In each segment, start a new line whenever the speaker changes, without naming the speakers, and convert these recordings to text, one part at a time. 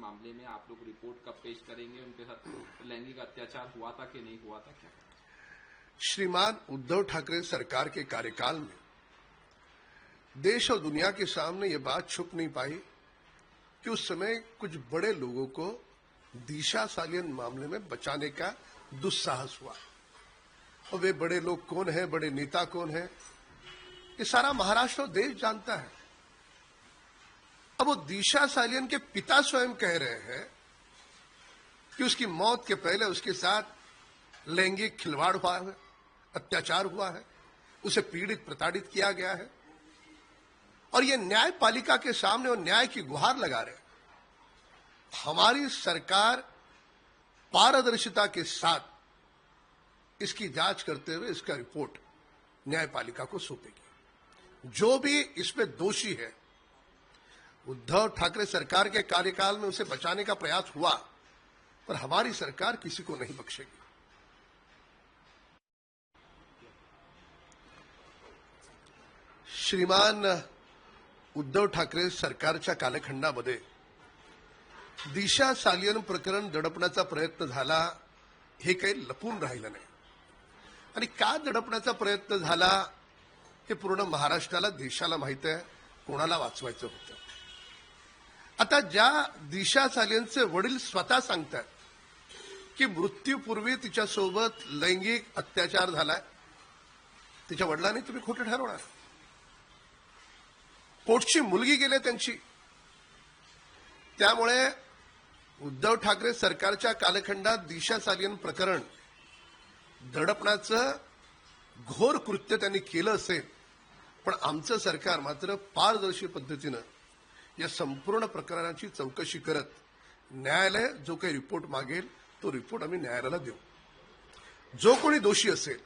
मामले में आप लोग रिपोर्ट कब पेश करेंगे? उनके साथ लैंगिक अत्याचार हुआ था कि नहीं हुआ था? क्या?
श्रीमान उद्धव ठाकरे सरकार के कार्यकाल में देश और दुनिया के सामने ये बात छुप नहीं पाई कि उस समय कुछ बड़े लोगों को दिशा सालियन मामले में बचाने का दुस्साहस हुआ। और वे बड़े लोग कौन हैं, बड़े नेता कौन हैं? ये सारा महाराष्ट्र और देश जानता है। अब वो दिशा सालियन के पिता स्वयं कह रहे हैं कि उसकी मौत के पहले उसके साथ लैंगिक खिलवाड़ हुआ है, अत्याचार हुआ है, उसे पीड़ित प्रताड़ित किया गया है। और ये न्यायपालिका के सामने वो न्याय की गुहार लगा रहे हमारी सरकार पारदर्शिता के साथ इसकी जाँच करते हुए इसका रिपोर्ट न्यायपालिका को सौंपेगी। जो भी इसमें दोषी है उद्धव ठाकरे सरकार के कार्यकाल में उसे बचाने का प्रयास हुआ पर हमारी सरकार किसी को नहीं बख्शेगी। श्रीमान उद्धव ठाकरे सरकारच्या कालखंडामध्ये दिशा सालियन प्रकरण दडपण्याचा प्रयत्न झाला हे काही लपून राहिलं नाही. आणि का दडपण्याचा प्रयत्न झाला हे पूर्ण महाराष्ट्राला देशाला माहीत आहे कोणाला वाचवायचं होतं? आता ज्या दिशा सालियनचे वडील स्वतः सांगतात की मृत्यूपूर्वी तिच्यासोबत लैंगिक अत्याचार झालाय तिच्या वडिलांनी तुम्ही खोटं ठरवणार. पोटची मुलगी गेले त्यांची. त्यामुळे उद्धव ठाकरे सरकारच्या कालखंडात दिशा सालियन प्रकरण दडपण्याचं घोर कृत्य त्यांनी केलं असेल पण आमचं सरकार मात्र पारदर्शी पद्धतीनं या संपूर्ण प्रकरणाची चौकशी करत न्यायालय जो काही रिपोर्ट मागेल तो रिपोर्ट आम्ही न्यायालयाला देऊ. जो कोणी दोषी असेल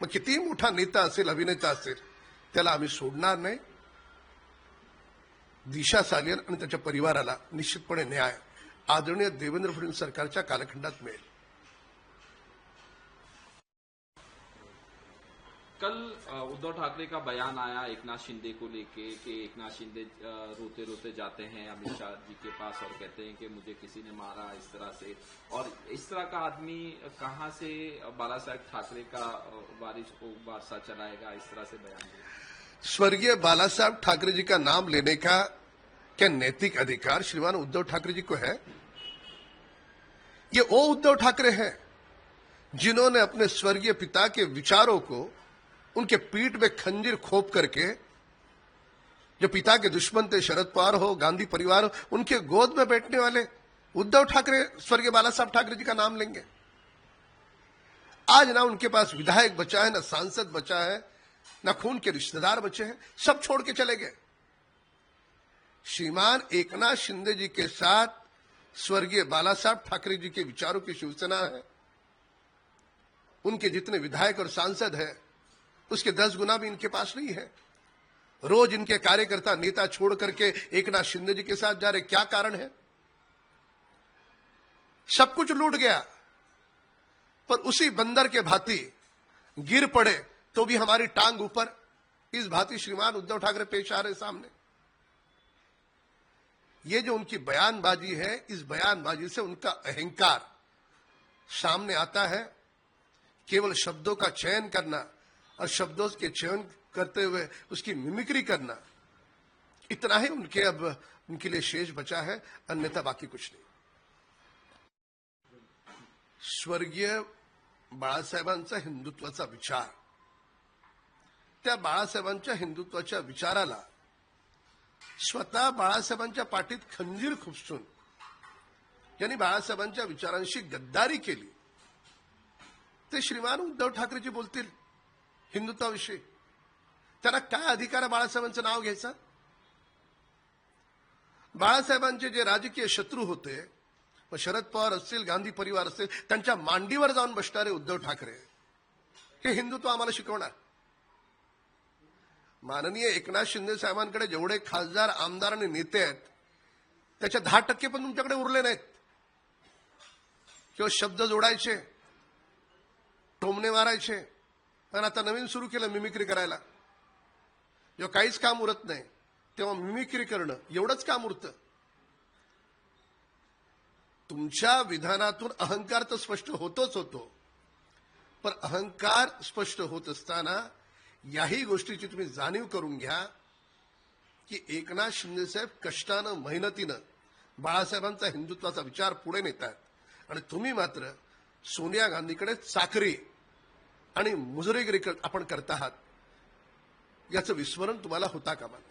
मग कितीही मोठा नेता असेल अभिनेता असेल त्याला आम्ही सोडणार नाही. दिशा सालियन आणि त्याच्या परिवाराला निश्चितपणे न्याय आदरणीय देवेंद्र फडणवीस सरकारच्या कालखंडात मिळेल.
कल उद्धव ठाकरे का बयान आया एकनाथ शिंदे को लेके कि एकनाथ शिंदे रोते रोते जाते हैं, अमित शाह जी के पास और कहते हैं कि मुझे किसी ने मारा इस तरह से। और इस तरह का आदमी कहाँ से, बाला साहेब ठाकरे का वारिस को वारसा चलाएगा इस तरह से बयान?
स्वर्गीय बाला साहब ठाकरे जी का नाम लेने का क्या नैतिक अधिकार श्रीमान उद्धव ठाकरे जी को है? ये वो उद्धव ठाकरे हैं जिन्होंने अपने स्वर्गीय पिता के विचारों को उनके पीठ में खंजीर खोप करके, जो पिता के दुश्मन थे, शरद पवार हो, गांधी परिवार हो, उनके गोद में बैठने वाले उद्धव ठाकरे, स्वर्गीय बाला साहब ठाकरे जी का नाम लेंगे। आज ना उनके पास विधायक बचा है, ना सांसद बचा है, ना खून के रिश्तेदार बचे हैं, सब छोड़ के चले गए। श्रीमान एकनाथ शिंदे जी के साथ स्वर्गीय बाला साहब ठाकरे जी के विचारों की शिवसेना है। उनके जितने विधायक और सांसद हैं उसके दस गुना भी इनके पास नहीं है। रोज इनके कार्यकर्ता, नेता छोड़ करके एकनाथ शिंदे जी के साथ जा रहे, क्या कारण है? सब कुछ लूट गया। पर उसी बंदर के भांति गिर पड़े तो भी हमारी टांग ऊपर। इस भांति श्रीमान उद्धव ठाकरे पेश आ रहे सामने। ये जो उनकी बयानबाजी है, इस बयानबाजी से उनका अहंकार सामने आता है। केवल शब्दों का चयन करना और शब्दों के चयन करते हुए उसकी मिमिक्री करना। इतना ही उनके अब, उनके लिए शेष बचा है, अन्यथा बाकी कुछ नहीं। स्वर्गीय बाळासाहेबांचा हिंदुत्वाचा विचार। त्या बाळासाहेबांच्या हिंदुत्वाच्या विचाराला स्वतः बाळासाहेबांच्या पाठीत खंजीर खुपसून यांनी बाळासाहेबांच्या विचारांशी गद्दारी केली. ते श्रीमान उद्धव ठाकरेजी बोलतील हिंदुत्वाविषयी. त्यांना काय अधिकार बाळासाहेबांचं नाव घ्यायचं? बाळासाहेबांचे जे राजकीय शत्रू होते मग शरद पवार असतील गांधी परिवार असतील त्यांच्या मांडीवर जाऊन बसणारे उद्धव ठाकरे. हे हिंदुत्व आम्हाला शिकवणार. माननीय एकनाथ शिंदे साहेबांकडे जेवढे खासदार आमदार आणि नेते आहेत त्याच्या दहा टक्के पण तुमच्याकडे उरले नाहीत. किंवा शब्द जोडायचे टोमणे मारायचे आणि आता नवीन सुरू केलं मिमिक्री करायला. जेव्हा काहीच काम उरत नाही. तेव्हा मिमिक्री करणं एवढंच काम उरतं. तुमच्या विधानातून अहंकार तर स्पष्ट होतोच होतो. पण अहंकार स्पष्ट होत असताना याही गोष्टीची तुम्ही जाणीव करून घ्या की एकनाथ शिंदेसाहेब कष्टानं मेहनतीनं बाळासाहेबांचा हिंदुत्वाचा विचार पुढे नेतात आणि तुम्ही मात्र सोनिया गांधीकडे चाकरी आणि मुजरेगिरी आपण करत आहात, याचं विस्मरण तुम्हाला होता कामा नये.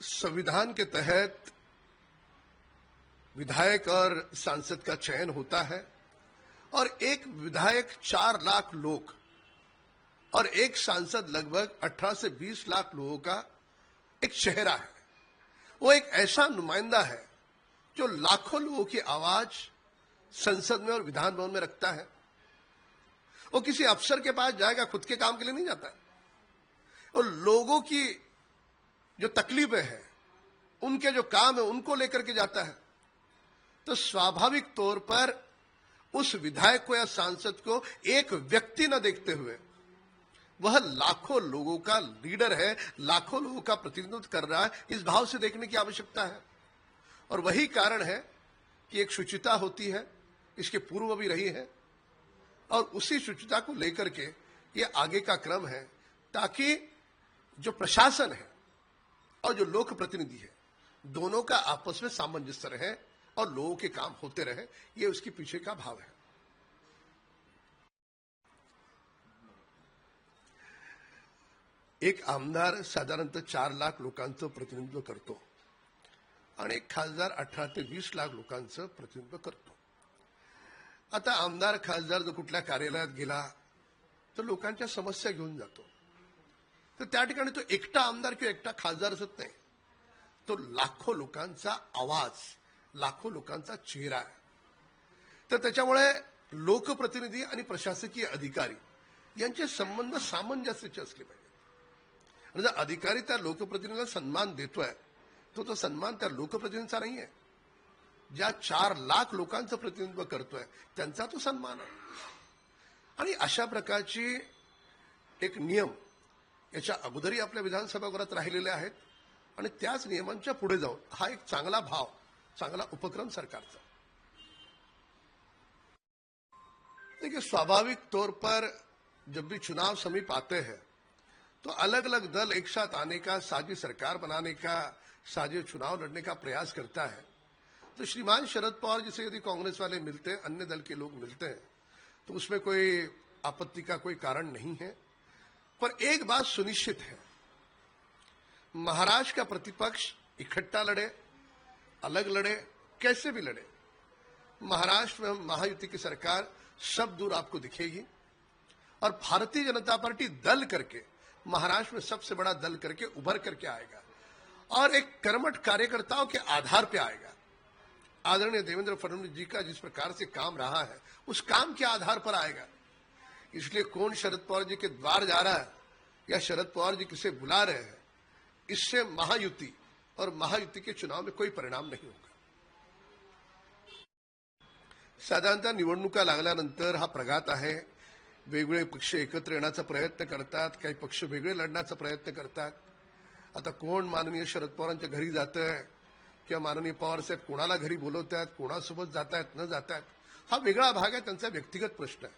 संविधान के तहत विधायक और सांसद का चयन होता है और एक विधायक चार लाख लोग और एक सांसद लगभग 18 से 20 लाख लोगों का एक चेहरा है वो एक ऐसा नुमाइंदा है जो लाखों लोगों की आवाज़ संसद में और विधान भवन में रखता है, वो किसी अफसर के पास जाएगा, खुद के काम के लिए नहीं जाता और लोगों की जो तकलीफें हैं, उनके जो काम है, उनको लेकर के जाता है। तो स्वाभाविक तौर पर उस विधायक को या सांसद को एक व्यक्ति न देखते हुए, वह लाखों लोगों का लीडर है, लाखों लोगों का प्रतिनिधित्व कर रहा है, इस भाव से देखने की आवश्यकता है। और वही कारण है कि एक शुचिता होती है, इसके पूर्व भी रही है, और उसी शुचिता को लेकर के ये आगे का क्रम है, ताकि जो प्रशासन है और जो लोक प्रतिनिधि है, दोनों का आपस में सामंजस्य रहे और लोगों के काम होते रहे, ये उसके पीछे का भाव है। एक आमदार साधारणतः चार लाख लोकांचं प्रतिनिधित्व करतो। आणि एक खासदार अठरा ते वीस लाख लोकांचं प्रतिनिधित्व करतो. आता आमदार खासदार जर कुठल्या कार्यालयात गेला तर लोकांच्या समस्या घेऊन जातो. तर त्या ठिकाणी तो एकटा आमदार किंवा एकटा खासदार असत नाही. तो लाखो लोकांचा आवाज लाखो लोकांचा चेहरा आहे. तर त्याच्यामुळे लोकप्रतिनिधी आणि प्रशासकीय अधिकारी यांचे संबंध सामंजस्याचे असले पाहिजे आणि जर अधिकारी त्या लोकप्रतिनिधीला सन्मान देतोय तो तो सन्मान त्या लोकप्रतिनिधींचा नाही आहे ज्या चार लाख लोकांचं प्रतिनिधित्व करतोय त्यांचा तो सन्मान आहे. आणि अशा प्रकारची एक नियम याच्या अगोदरही आपल्या विधानसभागृहात राहिलेले आहेत. आणि त्याच नियमांच्या पुढे जाऊन हा एक चांगला भाव चांगला उपक्रम सरकारचा. देखिए स्वाभाविक तौर पर जब भी चुनाव समीप आते हैं तो अलग अलग दल एक साथ आने का, साझी सरकार बनाने का, साझे चुनाव लड़ने का प्रयास करता है। तो श्रीमान शरद पवार जिसे यदि कांग्रेस वाले मिलते हैं, अन्य दल के लोग मिलते हैं तो उसमें कोई आपत्ति का कोई कारण नहीं है। पर एक बात सुनिश्चित है, महाराष्ट्र का प्रतिपक्ष इकट्ठा लड़े, अलग लड़े, कैसे भी लड़े, महाराष्ट्र में महायुति की सरकार सब दूर आपको दिखेगी। और भारतीय जनता पार्टी दल करके महाराष्ट्र में सबसे बड़ा दल करके उभर करके आएगा और एक कर्मठ कार्यकर्ताओं के आधार पे आएगा। आदरणीय देवेंद्र फडणवीस जी का जिस प्रकार से काम रहा है, उस काम के आधार पर आएगा। इसलिए कौन शरद पवार जी के द्वार जा रहा है या शरद पवार जी किसे बुला रहे हैं, इससे महायुति और महायुति के चुनाव में कोई परिणाम नहीं होगा। साधारणतः निवडणुका लागल्यानंतर हा प्रघात आहे वेगवेगळे पक्ष एकत्र येण्याचा प्रयत्न करतात काही पक्ष वेगळे लढण्याचा प्रयत्न करतात. आता कोण माननीय शरद पवारांच्या घरी जात आहे किंवा माननीय पवार साहेब कोणाला घरी बोलवत आहेत कोणासोबत जात आहेत न जात आहेत हा वेगळा भाग आहे त्यांचा व्यक्तिगत प्रश्न आहे.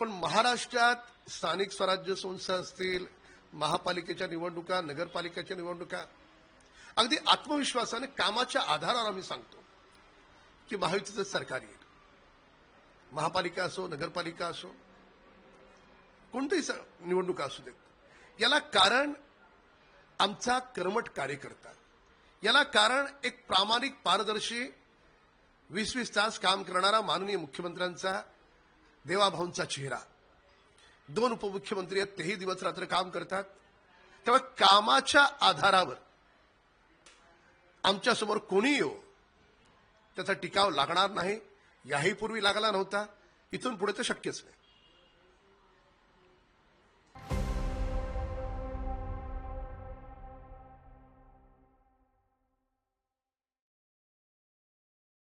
पण महाराष्ट्रात स्थानिक स्वराज्य संस्था असतील महापालिकेच्या निवडणुका नगरपालिकेच्या निवडणुका अगदी आत्मविश्वासाने कामाच्या आधारावर आम्ही सांगतो की महायुतीचं सरकार येईल. महापालिका असो नगरपालिका असो कोणतीही निवडणुका असू देत. याला कारण आमचा कर्मट कार्यकर्ता. याला कारण एक प्रामाणिक पारदर्शी वीस वीस तास काम करणारा माननीय मुख्यमंत्र्यांचा देवाभाऊंचा चेहरा. दोन उपमुख्यमंत्री आहेत तेही दिवस रात्र काम करतात. तेव्हा कामाच्या आधारावर आमच्यासमोर कोणी येऊ त्याचा टिकाव लागणार नाही. याही पूर्वी लागला नव्हता. इथून पुढे तर शक्यच नाही.